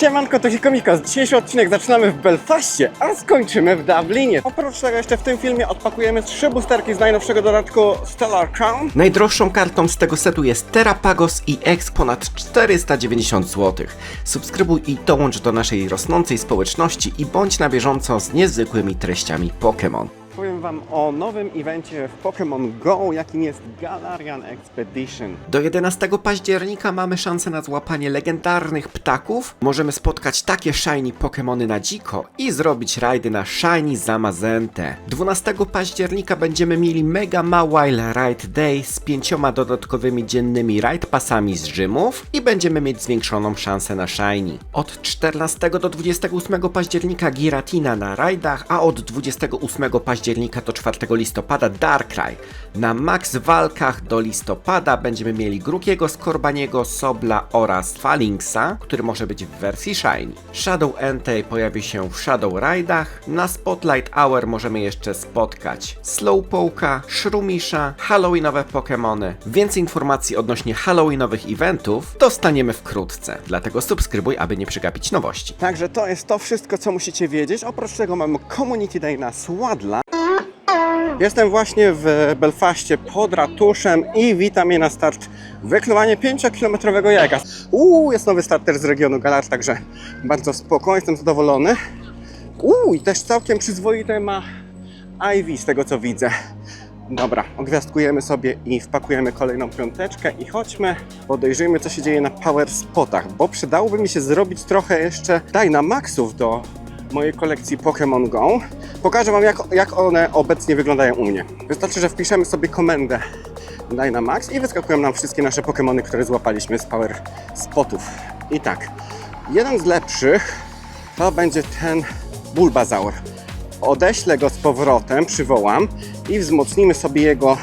Siemanko, to Hikomiko. Dzisiejszy odcinek zaczynamy w Belfaście, a skończymy w Dublinie. Oprócz tego jeszcze w tym filmie odpakujemy trzy boosterki z najnowszego dodatku Stellar Crown. Najdroższą kartą z tego setu jest Terrapagos i X ponad 490 zł. Subskrybuj i dołącz do naszej rosnącej społeczności i bądź na bieżąco z niezwykłymi treściami Pokémon. Powiem wam o nowym evencie w Pokémon Go, jakim jest Galarian Expedition. Do 11 października mamy szansę na złapanie legendarnych ptaków. Możemy spotkać takie shiny Pokémony na dziko i zrobić rajdy na shiny Zamazentę. 12 października będziemy mieli Mega Mawile Ride Day z pięcioma dodatkowymi dziennymi ride pasami z Rzymów i będziemy mieć zwiększoną szansę na shiny. Od 14 do 28 października Giratina na rajdach, a od 28 października do 4 listopada Darkrai. Na max walkach do listopada będziemy mieli Grukiego, Skorbaniego, Sobla oraz Phalanxa, który może być w wersji Shiny. Shadow Entei pojawi się w Shadow Raidach. Na Spotlight Hour możemy jeszcze spotkać Slowpoke'a, Shroomisha, Halloweenowe Pokémony. Więcej informacji odnośnie Halloweenowych eventów dostaniemy wkrótce, dlatego subskrybuj, aby nie przegapić nowości. Także to jest to wszystko, co musicie wiedzieć. Oprócz tego mamy Community Day na Swadla. Jestem właśnie w Belfaście pod ratuszem i witam je na start wykluwanie 5-kilometrowego jajka. Uuu, jest nowy starter z regionu Galar, także bardzo spoko, jestem zadowolony. Uuu, i też całkiem przyzwoite ma Ivy z tego co widzę. Dobra, ogwiazdkujemy sobie i wpakujemy kolejną piąteczkę i chodźmy, podejrzyjmy co się dzieje na power spotach, bo przydałoby mi się zrobić trochę jeszcze Dynamaxów do mojej kolekcji Pokémon Go. Pokażę Wam jak, jak one obecnie wyglądają u mnie. Wystarczy, że wpiszemy sobie komendę Dynamax i wyskakują nam wszystkie nasze Pokémony, które złapaliśmy z power spotów. I tak, jeden z lepszych to będzie ten Bulbazaur. Odeślę go z powrotem, przywołam i wzmocnimy sobie jego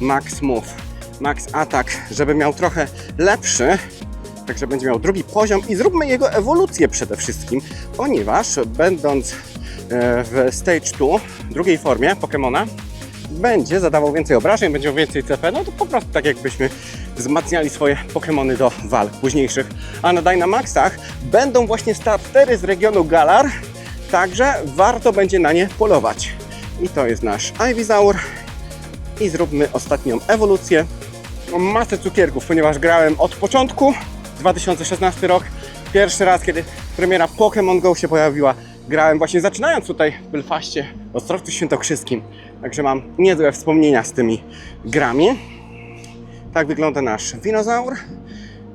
Max Move, Max Attack, żeby miał trochę lepszy, także będzie miał drugi poziom i zróbmy jego ewolucję przede wszystkim, ponieważ będąc e, w Stage 2, drugiej formie Pokemona, będzie zadawał więcej obrażeń, będzie miał więcej CP, no to po prostu tak jakbyśmy wzmacniali swoje Pokémony do walk późniejszych. A na Dynamaxach będą właśnie startery z regionu Galar, także warto będzie na nie polować. I to jest nasz Ivysaur. I zróbmy ostatnią ewolucję. Mam masę cukierków, ponieważ grałem od początku, 2016 rok, pierwszy raz, kiedy premiera Pokémon Go się pojawiła. Grałem właśnie zaczynając tutaj w Belfaście, w Ostrowcu Świętokrzyskim. Także mam niezłe wspomnienia z tymi grami. Tak wygląda nasz dinozaur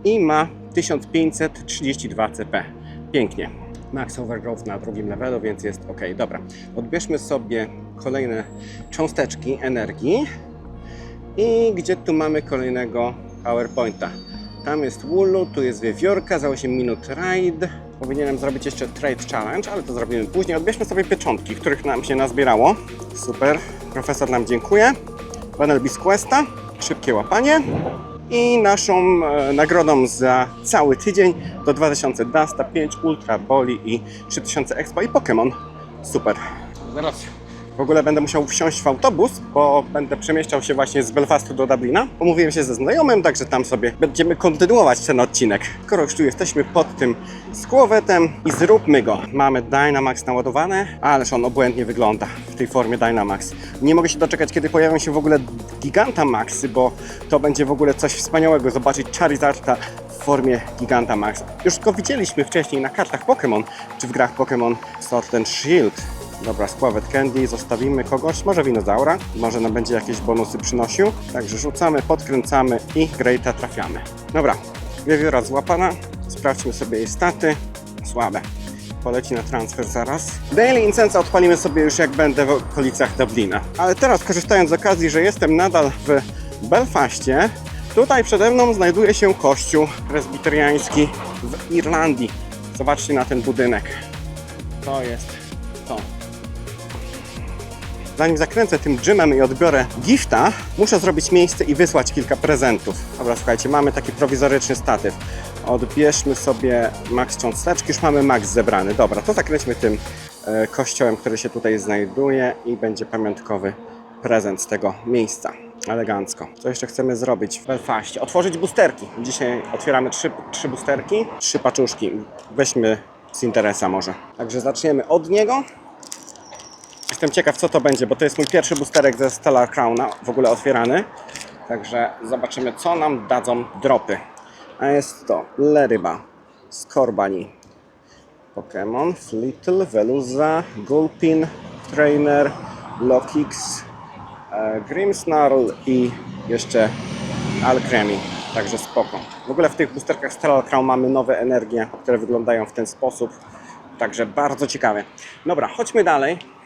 i ma 1532 CP. Pięknie. Max Overgrowth na drugim levelu, więc jest ok. Dobra, odbierzmy sobie kolejne cząsteczki energii. I gdzie tu mamy kolejnego PowerPointa? Tam jest Woolu, tu jest wiewiórka za 8 minut ride. Powinienem zrobić jeszcze Trade Challenge, ale to zrobimy później. Odbierzmy sobie pieczątki, których nam się nazbierało. Super, profesor nam dziękuję. Panel Bisquesta, szybkie łapanie. I naszą e, nagrodą za cały tydzień to 2000 Dusta, 5 Ultra Boli i 3000 Expo i Pokémon. Super. Zaraz w ogóle będę musiał wsiąść w autobus, bo będę przemieszczał się właśnie z Belfastu do Dublina. Umówiłem się ze znajomym, także tam sobie będziemy kontynuować ten odcinek. Skoro już tu jesteśmy pod tym skłowetem i zróbmy go. Mamy Dynamax naładowane, ależ on obłędnie wygląda w tej formie Dynamax. Nie mogę się doczekać, kiedy pojawią się w ogóle Gigantamaxy, bo to będzie w ogóle coś wspaniałego zobaczyć Charizarda w formie Gigantamax. Już go widzieliśmy wcześniej na kartach Pokémon, czy w grach Pokémon Sword and Shield. Dobra, skławet candy, zostawimy kogoś, może winozaura, może nam będzie jakieś bonusy przynosił. Także rzucamy, podkręcamy i Greata trafiamy. Dobra, wiewióra złapana, sprawdźmy sobie jej staty. Słabe. Poleci na transfer zaraz. Daily Incense odpalimy sobie już jak będę w okolicach Dublina. Ale teraz korzystając z okazji, że jestem nadal w Belfaście, tutaj przede mną znajduje się kościół presbiteriański w Irlandii. Zobaczcie na ten budynek. To jest to. Zanim zakręcę tym dżemem i odbiorę gifta, muszę zrobić miejsce i wysłać kilka prezentów. Dobra, słuchajcie, mamy taki prowizoryczny statyw. Odbierzmy sobie max cząsteczki, już mamy max zebrany. Dobra, to zakręćmy tym e, kościołem, który się tutaj znajduje i będzie pamiątkowy prezent z tego miejsca. Elegancko. Co jeszcze chcemy zrobić w Belfaście? Otworzyć boosterki. Dzisiaj otwieramy trzy, trzy boosterki, trzy paczuszki. Weźmy z interesa może. Także zaczniemy od niego. Jestem ciekaw, co to będzie, bo to jest mój pierwszy boosterek ze Stellar Crowna, w ogóle otwierany. Także zobaczymy, co nam dadzą dropy. A jest to Leryba, Skorbani, Pokémon, Flittle, Veluza, Gulpin, Trainer, Lokix, e, Grimmsnarl i jeszcze Alcremie. Także spoko. W ogóle w tych boosterkach Stellar Crown mamy nowe energie, które wyglądają w ten sposób. Także bardzo ciekawe. Dobra, chodźmy dalej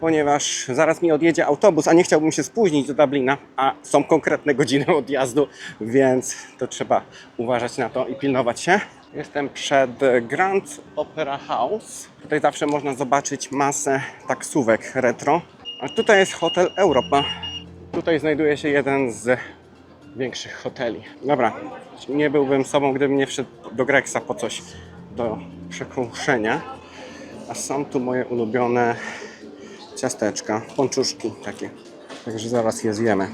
ponieważ zaraz mi odjedzie autobus, a nie chciałbym się spóźnić do Dublina, a są konkretne godziny odjazdu, więc to trzeba uważać na to i pilnować się. Jestem przed Grand Opera House. Tutaj zawsze można zobaczyć masę taksówek retro. A tutaj jest hotel Europa. Tutaj znajduje się jeden z większych hoteli. Dobra, nie byłbym sobą, gdybym nie wszedł do Grexa po coś do przekąszenia. A są tu moje ulubione ciasteczka, pączuszki takie. Także zaraz je zjemy.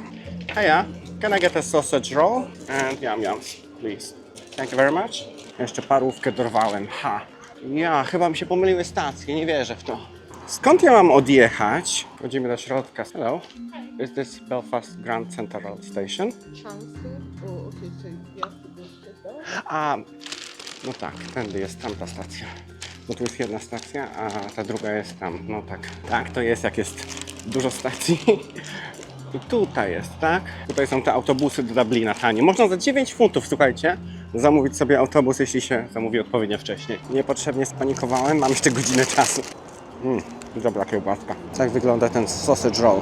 A ja, can I get a sausage roll and yum yums, please. Thank you very much. Jeszcze parówkę dorwałem. Ha. Ja, chyba mi się pomyliły stacje, nie wierzę w to. Skąd ja mam odjechać? Chodzimy do środka. Hello. Is this Belfast Grand Central Station? Chancellor? Oh, okay, so you have to go straight down. A, no tak, tędy jest tamta stacja. Bo tu jest jedna stacja, a ta druga jest tam. No tak. Tak, to jest jak jest dużo stacji. I tutaj jest, tak? Tutaj są te autobusy do Dublina tanie. Można za 9 funtów, słuchajcie, zamówić sobie autobus, jeśli się zamówi odpowiednio wcześniej. Niepotrzebnie spanikowałem, mam jeszcze godzinę czasu. Mm, dobra kiełbaska. Tak wygląda ten sausage roll.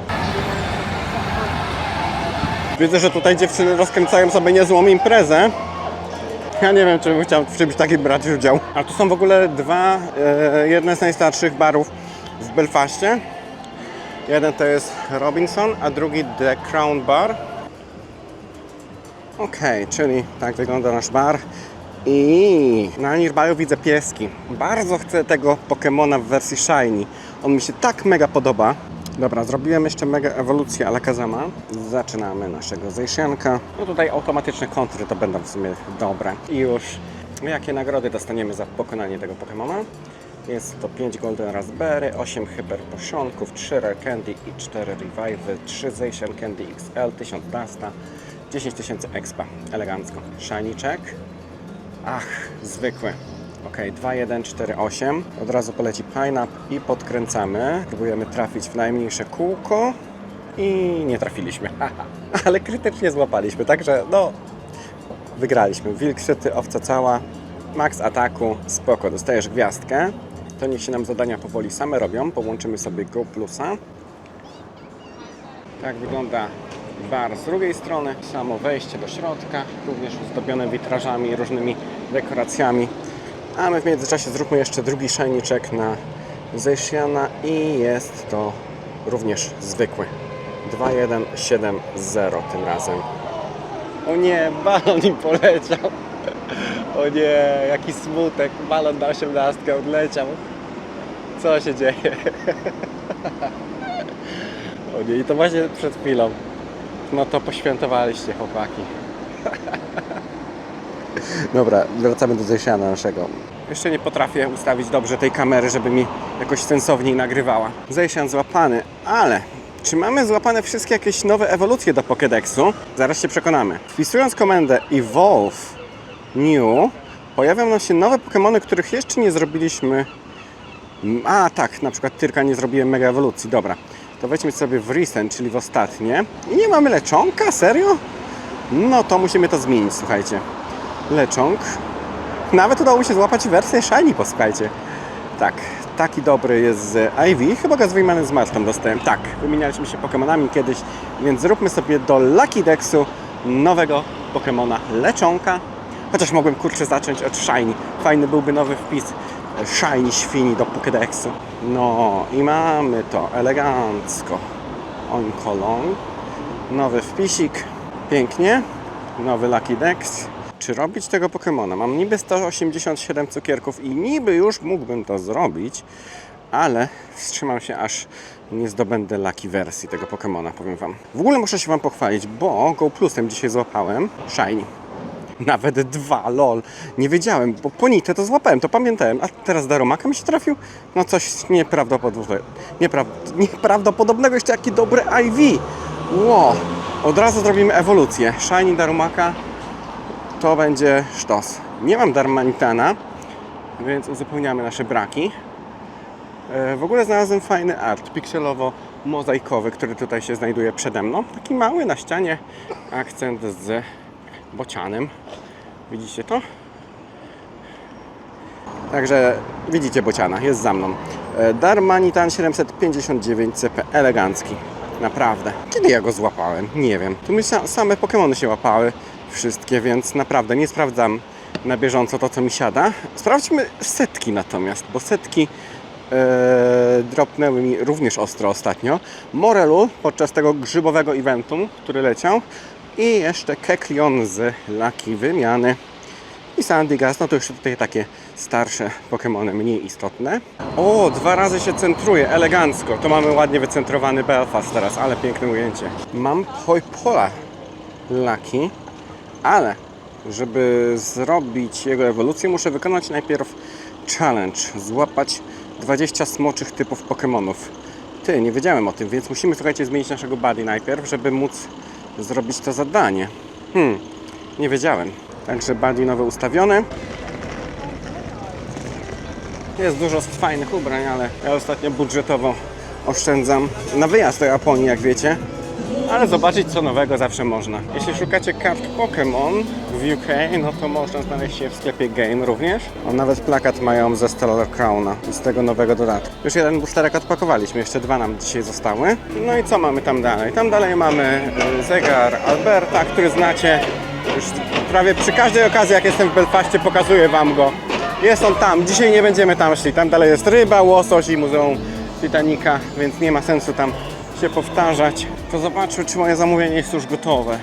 Widzę, że tutaj dziewczyny rozkręcają sobie niezłą imprezę. Ja nie wiem, czy bym chciał w czymś takim brać udział. A tu są w ogóle dwa, e, jedne z najstarszych barów w Belfaście. Jeden to jest Robinson, a drugi The Crown Bar. Okej, czyli tak wygląda nasz bar. I na Nirbaju widzę pieski. Bardzo chcę tego Pokemona w wersji Shiny. On mi się tak mega podoba. Dobra, zrobiłem jeszcze mega ewolucję Alakazama. Zaczynamy naszego zejsianka. No tutaj automatyczne kontry to będą w sumie dobre. I już jakie nagrody dostaniemy za pokonanie tego Pokemona? Jest to 5 Golden Raspberry, 8 Hyper Potionków, 3 Rare Candy i 4 Revive, 3 Zacian Candy XL, 1000 Dusta, 10 tysięcy Expa. Elegancko. Shiny check. Ach, zwykły. Ok, 2, 1, 4, 8. Od razu poleci Pineapple i podkręcamy. Próbujemy trafić w najmniejsze kółko i nie trafiliśmy. Ale krytycznie złapaliśmy, także no, wygraliśmy. Wilk szyty, owca cała, max ataku, spoko, dostajesz gwiazdkę. To niech się nam zadania powoli same robią. Połączymy sobie Go Plusa. Tak wygląda bar z drugiej strony. Samo wejście do środka, również zdobione witrażami różnymi dekoracjami. A my w międzyczasie zróbmy jeszcze drugi szajniczek na Zeshiana i jest to również zwykły. 2170 tym razem. O nie, balon im poleciał. O nie, jaki smutek. Balon na 18 odleciał. Co się dzieje? O nie, i to właśnie przed chwilą. No to poświętowaliście chłopaki. Dobra, wracamy do Zesiana naszego. Jeszcze nie potrafię ustawić dobrze tej kamery, żeby mi jakoś sensowniej nagrywała. Zesian złapany, ale czy mamy złapane wszystkie jakieś nowe ewolucje do Pokédexu? Zaraz się przekonamy. Wpisując komendę Evolve New, pojawią nam się nowe Pokémony, których jeszcze nie zrobiliśmy a tak, na przykład Tyrka nie zrobiłem mega ewolucji, dobra. To weźmy sobie w recent, czyli w ostatnie. I nie mamy leczonka? Serio? No to musimy to zmienić, słuchajcie. Leczonk. Nawet udało mi się złapać wersję Shiny, posłuchajcie. Tak, taki dobry jest z Ivy. Chyba go z wymiany z Martą dostałem. Tak, wymienialiśmy się Pokemonami kiedyś, więc zróbmy sobie do Lucky Dexu nowego Pokemona Leczonka. Chociaż mogłem kurczę zacząć od Shiny. Fajny byłby nowy wpis Shiny Świni do Pokédexu. No i mamy to elegancko. Onkolong. Nowy wpisik. Pięknie. Nowy Lucky Dex. Czy robić tego Pokemona? Mam niby 187 cukierków i niby już mógłbym to zrobić, ale wstrzymam się aż nie zdobędę laki wersji tego Pokemona, powiem wam. W ogóle muszę się wam pochwalić, bo Go Plusem dzisiaj złapałem Shiny. Nawet dwa, lol. Nie wiedziałem, bo ponitę to złapałem, to pamiętałem. A teraz Darumaka mi się trafił? No coś nieprawdopodobnego. Niepra nieprawdopodobnego, jeszcze jaki dobry IV. Ło! Od razu zrobimy ewolucję. Shiny Darumaka to będzie sztos. Nie mam Darmanitana, więc uzupełniamy nasze braki. E, W ogóle znalazłem fajny art pikselowo-mozaikowy, który tutaj się znajduje przede mną. Taki mały na ścianie akcent z bocianem. Widzicie to? Także widzicie bociana, jest za mną. E, Darmanitan 759 CP, elegancki. Naprawdę. Kiedy ja go złapałem? Nie wiem. Tu mi sa- same Pokémony się łapały. Wszystkie, więc naprawdę nie sprawdzam na bieżąco to, co mi siada. Sprawdźmy setki natomiast, bo setki e, dropnęły mi również ostro ostatnio. Morelu podczas tego grzybowego eventu, który leciał. I jeszcze Keklion z Laki wymiany. I Sandigas, no to już tutaj takie starsze Pokémony, mniej istotne. O, dwa razy się centruje, elegancko. To mamy ładnie wycentrowany Belfast teraz, ale piękne ujęcie. Mam Poipola Lucky, ale żeby zrobić jego ewolucję, muszę wykonać najpierw challenge. Złapać 20 smoczych typów Pokémonów. Ty, nie wiedziałem o tym, więc musimy, słuchajcie, zmienić naszego buddy najpierw, żeby móc zrobić to zadanie. Hmm, nie wiedziałem. Także buddy nowe ustawione. Jest dużo fajnych ubrań, ale ja ostatnio budżetowo oszczędzam na wyjazd do Japonii, jak wiecie. Ale zobaczyć co nowego zawsze można. Jeśli szukacie kart Pokémon w UK, no to można znaleźć je w sklepie Game również. O, nawet plakat mają ze Stellar Crowna z tego nowego dodatku. Już jeden boosterek odpakowaliśmy, jeszcze dwa nam dzisiaj zostały. No i co mamy tam dalej? Tam dalej mamy y, zegar Alberta, który znacie. Już prawie przy każdej okazji, jak jestem w Belfaście, pokazuję Wam go. Jest on tam. Dzisiaj nie będziemy tam szli. Tam dalej jest ryba, łosoś i Muzeum Titanica, więc nie ma sensu tam się powtarzać. To zobaczmy, czy moje zamówienie jest już gotowe.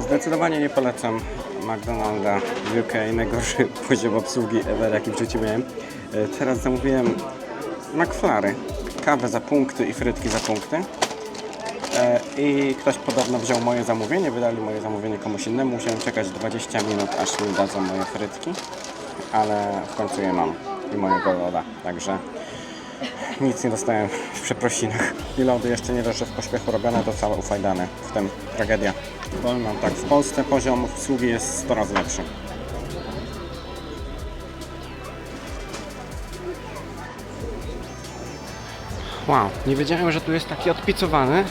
Zdecydowanie nie polecam McDonalda w UK. Najgorszy poziom obsługi ever, jaki w życiu miałem. E, Teraz zamówiłem McFlary. Kawę za punkty i frytki za punkty. E, I ktoś podobno wziął moje zamówienie, wydali moje zamówienie komuś innemu. Musiałem czekać 20 minut, aż mi dadzą moje frytki. Ale w końcu je mam i mojego loda. Także nic nie dostałem w przeprosinach. I lody jeszcze nie dość, że w pośpiechu robione, to całe ufajdane. W tym tragedia. Powiem wam tak, w Polsce poziom obsługi jest 100 razy lepszy. Wow, nie wiedziałem, że tu jest taki odpicowany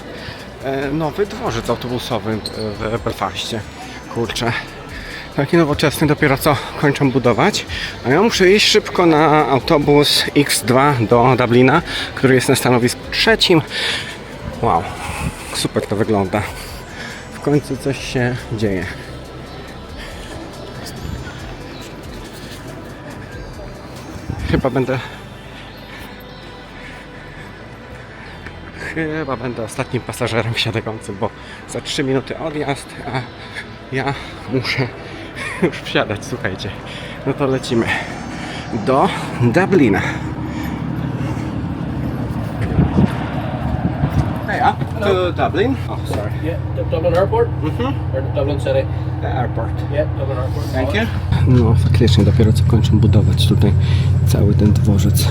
e, nowy dworzec autobusowy w Belfaście. Kurczę, taki nowoczesny, dopiero co kończą budować. A ja muszę iść szybko na autobus X2 do Dublina, który jest na stanowisku trzecim. Wow, super to wygląda. W końcu coś się dzieje. Chyba będę Chyba będę ostatnim pasażerem wsiadającym, bo za 3 minuty odjazd, a ja muszę już wsiadać, słuchajcie. No to lecimy do Dublina. Heja, to Dublin. Oh, sorry. Yeah, Dublin Airport? Mm-hmm. Or Dublin City? The airport. Yeah, Dublin Airport. Thank you. No, faktycznie dopiero co kończą budować tutaj cały ten dworzec.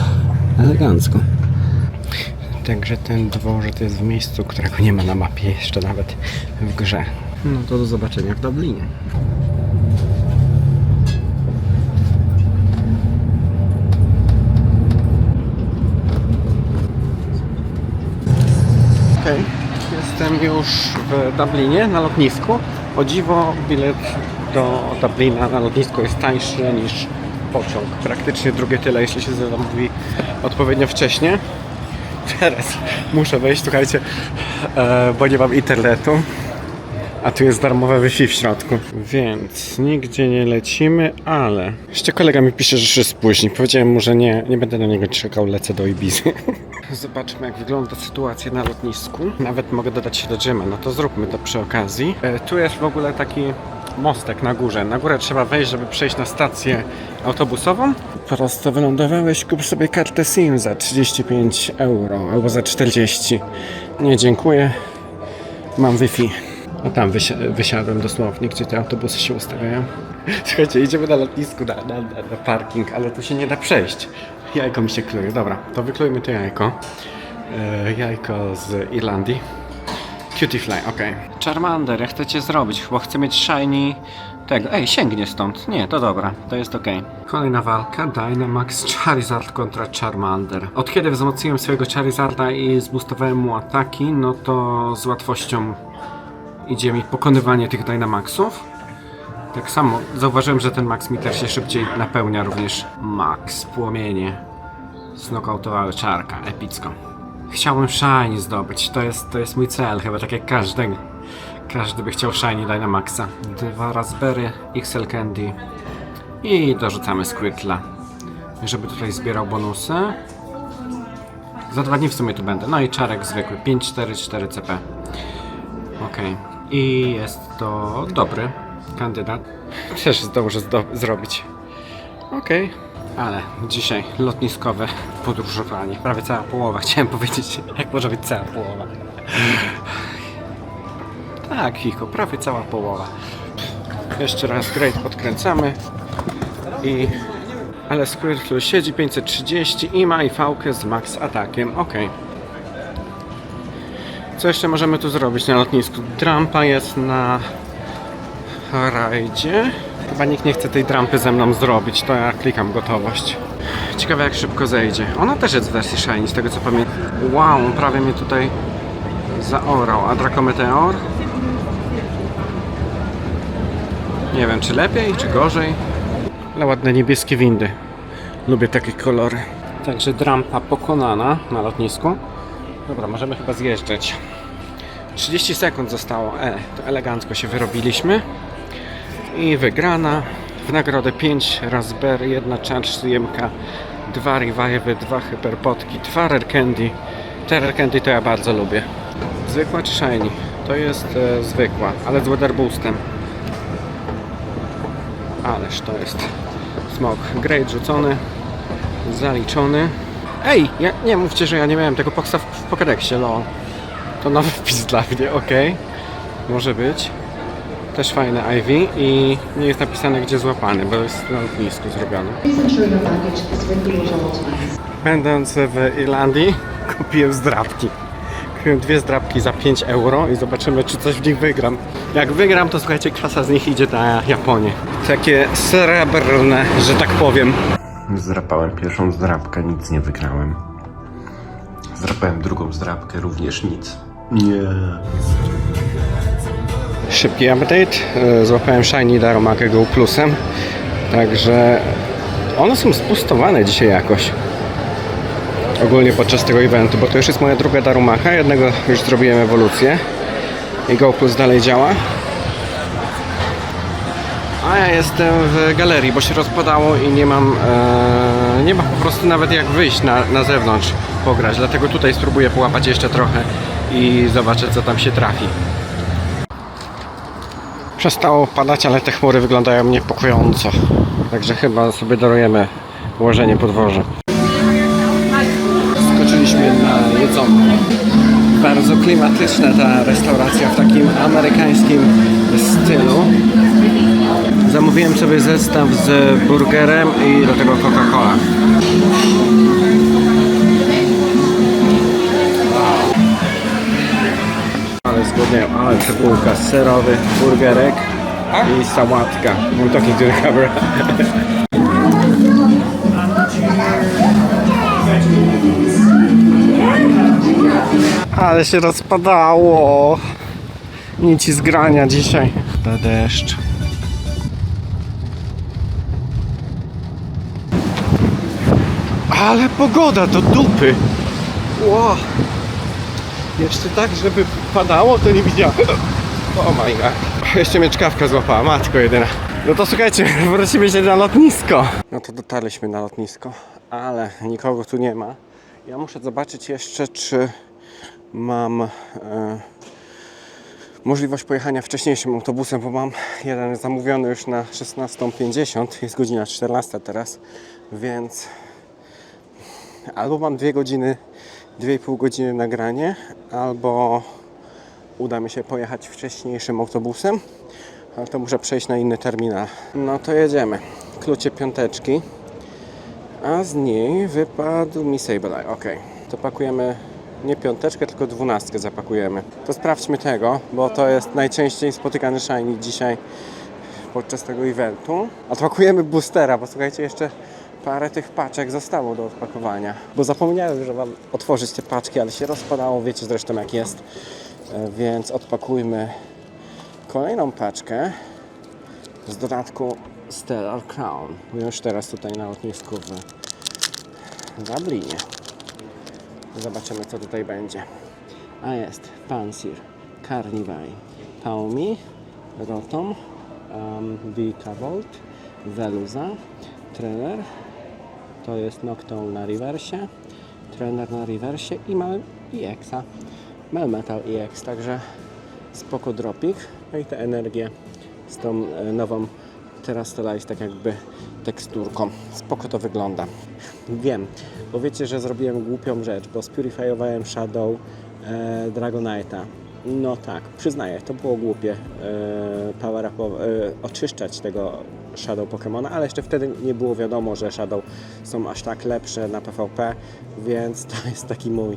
Elegancko. Także ten dworzec jest w miejscu, którego nie ma na mapie jeszcze nawet w grze. No to do zobaczenia w Dublinie. Okej, jestem już w Dublinie na lotnisku. O dziwo bilet do Dublina na lotnisko jest tańszy niż pociąg. Praktycznie drugie tyle, jeśli się zamówi odpowiednio wcześnie. Teraz muszę wejść, słuchajcie, e, bo nie mam internetu. A tu jest darmowe Wi-Fi w środku. Więc nigdzie nie lecimy, ale... Jeszcze kolega mi pisze, że się spóźni. Powiedziałem mu, że nie, nie będę na niego czekał, lecę do Ibizy. Zobaczmy jak wygląda sytuacja na lotnisku. Nawet mogę dodać się do dżyma, no to zróbmy to przy okazji. E, tu jest w ogóle taki mostek na górze. Na górę trzeba wejść, żeby przejść na stację autobusową. Prosto wylądowałeś, kup sobie kartę SIM za 35 euro albo za 40. Nie, dziękuję. Mam Wi-Fi. No tam wysi- wysiadłem dosłownie, gdzie te autobusy się ustawiają. Słuchajcie, idziemy na lotnisku, na, na, na parking, ale tu się nie da przejść. Jajko mi się kluje. Dobra, to wyklujmy to jajko. E, jajko z Irlandii. Cutie okej. Charmander, ja chcę cię zrobić, bo chcę mieć shiny tego. Ej, sięgnie stąd. Nie, to dobra, to jest okej. Kolejna walka, Dynamax Charizard kontra Charmander. Od kiedy wzmocniłem swojego Charizarda i zboostowałem mu ataki, no to z łatwością idzie mi pokonywanie tych Dynamaxów. Tak samo zauważyłem, że ten Max mi też się szybciej napełnia również. Max, płomienie. Znokautowały czarka, epicko. Chciałbym Shiny zdobyć, to jest, to jest mój cel, chyba tak jak każdy. Każdy by chciał Shiny Dynamaxa. Dwa Raspberry, XL Candy i dorzucamy Squirtla, żeby tutaj zbierał bonusy. Za dwa dni w sumie tu będę. No i czarek zwykły, 544 CP. Okej. I jest to dobry kandydat. Też zdążę zdo- zrobić. Okej. Ale dzisiaj lotniskowe podróżowanie. Prawie cała połowa. Chciałem powiedzieć, jak może być cała połowa. Tak, Hiko, prawie cała połowa. Jeszcze raz Great podkręcamy. I... Ale Squirtle siedzi 530 i ma IV z max atakiem. Okej. Co jeszcze możemy tu zrobić na lotnisku? Trampa jest na rajdzie. Chyba nikt nie chce tej trampy ze mną zrobić, to ja klikam gotowość. Ciekawe jak szybko zejdzie. Ona też jest w wersji Shiny, z tego co pamiętam. Wow, prawie mnie tutaj zaorał. A Dracometeor? Nie wiem, czy lepiej, czy gorzej. Ale ładne niebieskie windy. Lubię takie kolory. Także drampa pokonana na lotnisku. Dobra, możemy chyba zjeżdżać. 30 sekund zostało. E, to elegancko się wyrobiliśmy. I wygrana. W nagrodę 5 Raspberry, 1 Charge Syjemka, 2 Revive, 2 Hyperpotki, 2 Rare Candy. Te Rare Candy to ja bardzo lubię. Zwykła czy Shiny? To jest e, zwykła, ale z Weather Boostem. Ależ to jest smok. Great rzucony, zaliczony. Ej, ja, nie mówcie, że ja nie miałem tego poksa w, w Pokédexie, lol. To nowy wpis dla mnie, okej. Może być. Też fajne IV i nie jest napisane gdzie złapany, bo jest na lotnisku zrobione. Będąc w Irlandii kupiłem zdrabki. Kupiłem dwie zdrabki za 5 euro i zobaczymy czy coś w nich wygram. Jak wygram to słuchajcie kasa z nich idzie na Japonię. Takie srebrne, że tak powiem. Zdrapałem pierwszą zdrabkę, nic nie wygrałem. Zdrapałem drugą zdrabkę, również nic. Nie. Szybki update. E, Złapałem Shiny Daromakę Go Plusem. Także one są spustowane dzisiaj jakoś. Ogólnie podczas tego eventu, bo to już jest moja druga Darumaka. Jednego już zrobiłem ewolucję. I Go Plus dalej działa. A ja jestem w galerii, bo się rozpadało i nie mam, e, nie ma po prostu nawet jak wyjść na, na zewnątrz pograć. Dlatego tutaj spróbuję połapać jeszcze trochę i zobaczę co tam się trafi. Przestało padać, ale te chmury wyglądają niepokojąco. Także chyba sobie darujemy ułożenie podwoże. Skoczyliśmy na jedzonko. Bardzo klimatyczna ta restauracja w takim amerykańskim stylu. Zamówiłem sobie zestaw z burgerem i do tego Coca-Cola. Ale zgodniają, ale cebulka, serowy burgerek i sałatka. I'm talking to the camera. Ale się rozpadało. Nic z grania dzisiaj. Na deszcz. Ale pogoda do dupy. Ło. Jeszcze tak, żeby padało, to nie widziałem. O my god. Jeszcze mnie czkawka złapała, matko jedyna. No to słuchajcie, wrócimy się na lotnisko. No to dotarliśmy na lotnisko, ale nikogo tu nie ma. Ja muszę zobaczyć jeszcze, czy mam e, możliwość pojechania wcześniejszym autobusem, bo mam jeden zamówiony już na 16.50, jest godzina 14 teraz, więc albo mam dwie godziny, 2,5 godziny nagranie, albo uda mi się pojechać wcześniejszym autobusem, ale to muszę przejść na inny terminal. No to jedziemy. Klucie piąteczki, a z niej wypadł mi Sableye. Ok, to pakujemy nie piąteczkę, tylko dwunastkę zapakujemy. To sprawdźmy tego, bo to jest najczęściej spotykany shiny dzisiaj podczas tego eventu. Odpakujemy boostera, bo słuchajcie, jeszcze parę tych paczek zostało do odpakowania. Bo zapomniałem, że Wam otworzyć te paczki, ale się rozpadało, wiecie zresztą jak jest. E, Więc odpakujmy kolejną paczkę z dodatku Stellar Crown. Już teraz tutaj na lotnisku w Dublinie. Zobaczymy co tutaj będzie. A jest Pansir, Carnivine, Paumi, Rotom, um, Vikavolt, Veluza, Trener, to jest Noctowl na rewersie, Trener na rewersie i mamy EX-a, Melmetal EX, także spoko dropik. No i te energie z tą e, nową teraz to tak jakby teksturką. Spoko to wygląda. Wiem, bo wiecie, że zrobiłem głupią rzecz, bo spurifiowałem Shadow e, Dragonite'a. No tak, przyznaję, to było głupie e, power upowe- e, oczyszczać tego Shadow Pokemona, ale jeszcze wtedy nie było wiadomo, że Shadow są aż tak lepsze na PvP, więc to jest taki mój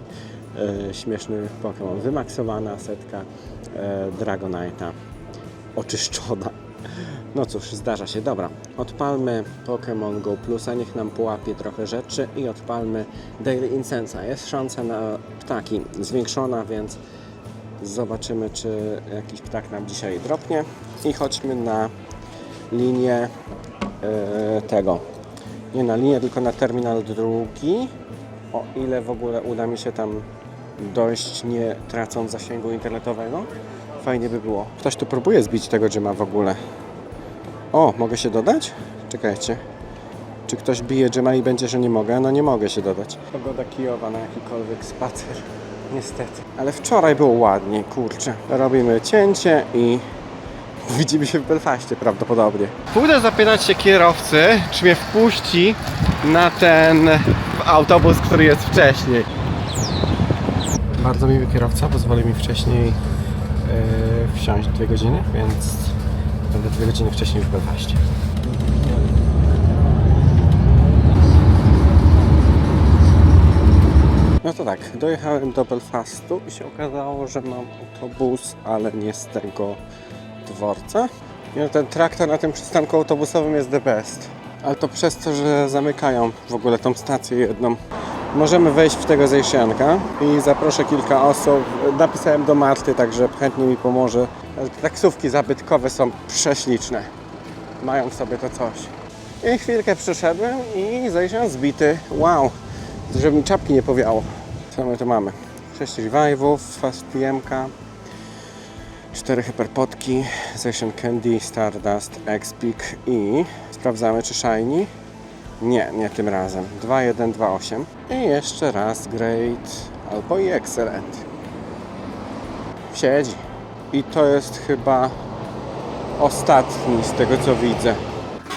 e, śmieszny Pokémon. Wymaksowana setka e, Dragonite'a oczyszczona. No cóż, zdarza się. Dobra, odpalmy Pokémon Go Plusa, niech nam połapie trochę rzeczy i odpalmy Daily Incensa. Jest szansa na ptaki zwiększona, więc zobaczymy, czy jakiś ptak nam dzisiaj dropnie. I chodźmy na linię e, tego. Nie na linię, tylko na terminal drugi. O ile w ogóle uda mi się tam dojść, nie tracąc zasięgu internetowego. Fajnie by było. Ktoś tu próbuje zbić tego Jima w ogóle. O, mogę się dodać? Czekajcie. Czy ktoś bije Jima i będzie, że nie mogę? No nie mogę się dodać. Pogoda kijowa na jakikolwiek spacer. Niestety. Ale wczoraj było ładnie, kurczę. Robimy cięcie i widzimy się w Belfaście prawdopodobnie. Pójdę zapytać się kierowcy, czy mnie wpuści na ten autobus, który jest wcześniej. Bardzo miły kierowca, pozwolił mi wcześniej yy, wsiąść dwie godziny, więc będę dwie godziny wcześniej w Belfaście. No to tak, dojechałem do Belfastu i się okazało, że mam autobus, ale nie z tego dworca. I no ten traktor na tym przystanku autobusowym jest the best. Ale to przez to, że zamykają w ogóle tą stację jedną. Możemy wejść w tego zejścianka i zaproszę kilka osób. Napisałem do Marty, także chętnie mi pomoże. Taksówki zabytkowe są prześliczne. Mają w sobie to coś. I chwilkę przyszedłem i zejścian zbity. Wow! Żeby mi czapki nie powiało. Co my tu mamy? 6 revive'ów, fast PM-ka, 4 hyperpotki, Session Candy, Stardust, X-Peak i sprawdzamy czy shiny. Nie, nie tym razem. 2, 1, 2, 8. I jeszcze raz Great albo i Excellent. Siedzi. I to jest chyba ostatni z tego co widzę.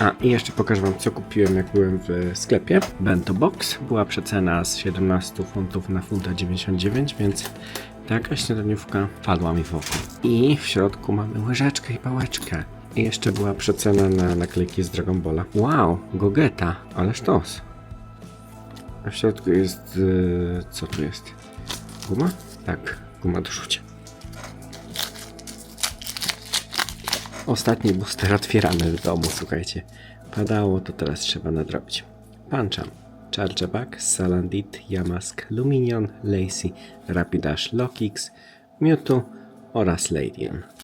A i jeszcze pokażę Wam, co kupiłem, jak byłem w sklepie. Bento Box była przecena z 17 funtów na funta 99, więc taka śniadaniówka padła mi w oko. I w środku mamy łyżeczkę i pałeczkę. I jeszcze była przecena na naklejki z Dragon Balla. Wow, Gogeta, ale sztos. A w środku jest... Yy, co tu jest? Guma? Tak, guma do rzucia. Ostatni booster otwierany w domu, słuchajcie. Padało, to teraz trzeba nadrobić. Puncham. Chargeback, Salandit, Yamask, Luminion, Lacey, Rapidash, Lokix, Mewtwo oraz Ladian.